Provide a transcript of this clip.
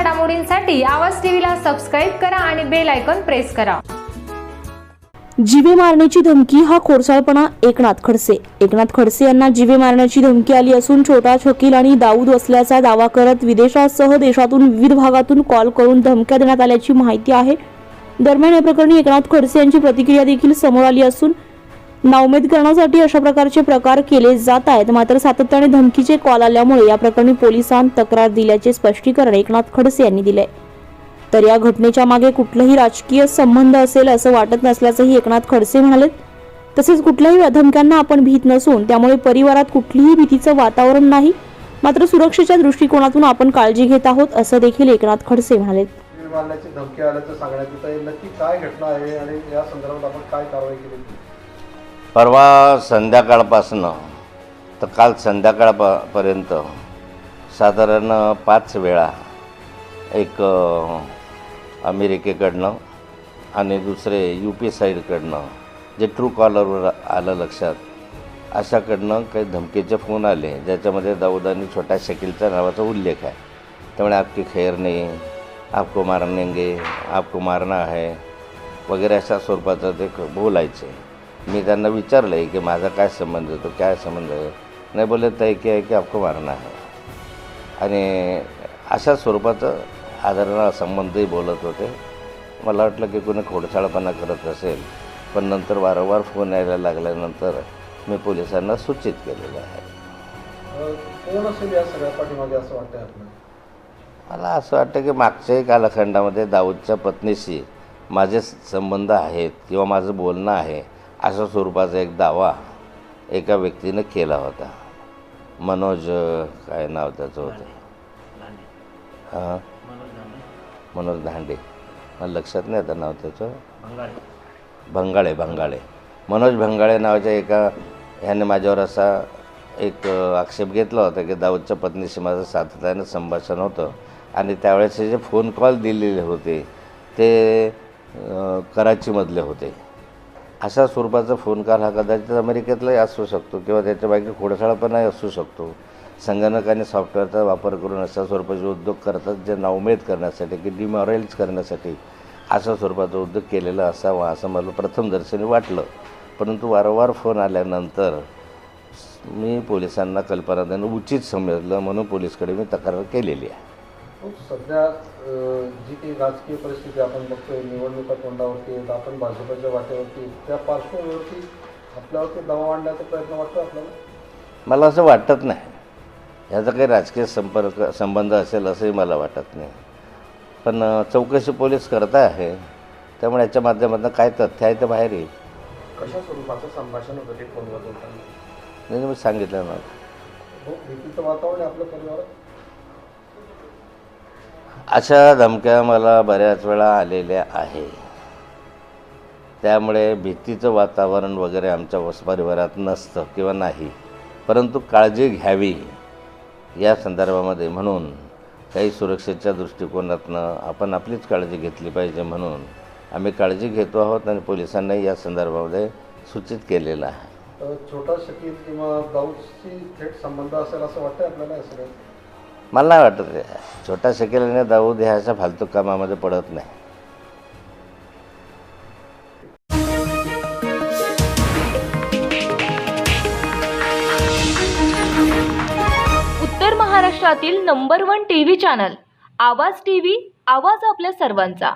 घडामोडींसाठी आवाज टीव्हीला सबस्क्राईब करा आणि बेल आयकॉन प्रेस करा. जीवे मारण्याची धमकी हा खोडसाळपणा एकनाथ खडसे. एकनाथ खडसे यांना जीवे मारण्याची धमकी आली असून छोटा शकील आणि दाऊद असल्याचा दावा करत विदेशासह देशातून विविध भागातून कॉल करून धमक्या देण्यात आल्याची माहिती आहे. दरम्यान या प्रकरणी एकनाथ खडसे यांची प्रतिक्रिया देखील समोर आली असून नाउमेद करण्यासाठी अशा प्रकारचे प्रकार केले जात आहेत. मात्र सातत्याने धमकीचे कॉल आल्यामुळे या प्रकरणी पोलिसांत तक्रार दिल्याचे स्पष्टीकरण एकनाथ खडसे यांनी दिले तर या घटनेच्या मागे कुठलाही राजकीय संबंध असेल असं वाटत नसल्याचंही एकनाथ खडसे म्हणाले तसेच कुठल्याही धमक्यांना आपण भीत नसून त्यामुळे परिवारात कुठलीही भीतीचं वातावरण नाही. मात्र सुरक्षेच्या दृष्टिकोनातून आपण काळजी घेत आहोत असं देखील एकनाथ खडसे म्हणाले धमकी आल्याचं सांगण्यात येत आहे. नक्की काय घटना आहे आणि या संदर्भात आपण काय कारवाई केली? परवा संध्याकाळपासनं तर काल संध्याकाळपर्यंत साधारण पाच वेळा एक अमेरिकेकडनं आणि दुसरे यू पी साईडकडनं जे ट्रू कॉलरवर आलं लक्षात अशाकडनं काही धमकीचे फोन आले ज्याच्यामध्ये दाऊद आणि छोट्या शकीलचा नावाचा उल्लेख आहे. त्यामुळे आपकी खैर नाही आपको मारनेंगे आपको मारना आहे वगैरे अशा स्वरूपाचं ते बोलायचे. मी त्यांना विचारलं आहे की माझा काय संबंध आहे? तो काय संबंध आहे? नाही बोलले तय की आहे की आपको मारना है? आणि अशा स्वरूपाचं आदरणा संबंधही बोलत होते. मला वाटलं की कोणी खोडसाळपणा करत असेल पण नंतर वारंवार फोन यायला लागल्यानंतर मी पोलिसांना सूचित केलेलं आहे. अं, कोण असेल या सगळ्या पाठीमागे असं वाटतंय आपल्याला मला असं वाटतं की मागच्याही कालखंडामध्ये दाऊदच्या पत्नीशी माझे संबंध आहेत किंवा माझं बोलणं आहे अशा स्वरूपाचा एक दावा एका व्यक्तीनं केला होता. मनोज काय नाव त्याचं होतं? हां? मनोज धांडे. मला लक्षात नाही आता नाव त्याचं. भंगाळे. भंगाळे मनोज भंगाळे नावाच्या एका ह्याने माझ्यावर असा एक आक्षेप घेतला होता की दाऊदच्या पत्नीशी माझं सातत्यानं संभाषण होतं आणि त्यावेळेस जे फोन कॉल दिलेले होते ते कराचीमधले होते. अशा स्वरूपाचा फोन कॉल हा कदाचित अमेरिकेतलाही असू शकतो किंवा त्याच्या बाकी खोडसाळपणाही असू शकतो. संगणक आणि सॉफ्टवेअरचा वापर करून अशा स्वरूपाचे उद्योग करतात जे नाउमेद करण्यासाठी की डिमॉरलाइज करण्यासाठी अशा स्वरूपाचा उद्योग केलेला असावा असं मला प्रथमदर्शनी वाटलं. परंतु वारंवार फोन आल्यानंतर मी पोलिसांना कल्पना देणं उचित समजलं म्हणून पोलीसकडे मी तक्रार केलेली आहे. हो, सध्या जी काही राजकीय परिस्थिती आपण बघतोय निवडणुका तोंडावरती आहेत आपण भाजपच्या वाटेवरती. त्या पार्श्वभूमीवरती आपल्यावरती दबाव आणण्याचा प्रयत्न वाटतो आपल्याला? मला असं वाटत नाही. याचा काही राजकीय संपर्क संबंध असेल असंही मला वाटत नाही. पण चौकशी पोलीस करता आहे त्यामुळे याच्या माध्यमातून काय तथ्य आहे ते बाहेर येईल. कशा स्वरूपाचं संभाषण होतं ते फोनवर बोलताना? नाही मी सांगितलं ना. हो भीतीचं वातावरण आहे आपल्या परिवारात. अशा धमक्या मला बऱ्याच वेळा आलेल्या आहे. त्यामुळे भीतीचं वातावरण वगैरे आमच्या वस परिवारात नसतं किंवा नाही. परंतु काळजी घ्यावी या संदर्भामध्ये म्हणून काही सुरक्षेच्या दृष्टिकोनातनं आपण आपलीच काळजी घेतली पाहिजे म्हणून आम्ही काळजी घेतो आहोत आणि पोलिसांनाही या संदर्भामध्ये सूचित केलेलं आहे. छोटा शकील किंवा दाऊदशी थेट संबंध असेल असं वाटतं आपल्याला मला नाही वाटत छोटा शकील दाऊद ह्याच्या फालतू कामामध्ये पडत नाही. उत्तर महाराष्ट्रातील number one TV channel Awaaz TV आवाज आपल्या सर्वांचा.